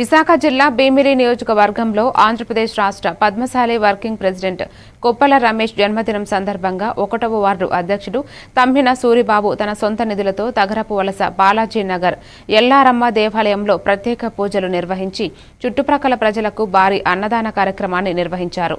విశాఖ జిల్లా భీమిలి నియోజకవర్గంలో ఆంధ్రప్రదేశ్ రాష్ట్ర పద్మశాలి వర్కింగ్ ప్రెసిడెంట్ కొప్పల రమేష్ జన్మదినం సందర్భంగా ఒకటవ వార్డు అధ్యక్షుడు తమ్మిన సూరిబాబు తన సొంత నిధులతో తగరపు వలస బాలాజీనగర్ ఎల్లారమ్మ దేవాలయంలో ప్రత్యేక పూజలు నిర్వహించి చుట్టుప్రక్కల ప్రజలకు భారీ అన్నదాన కార్యక్రమాన్ని నిర్వహించారు.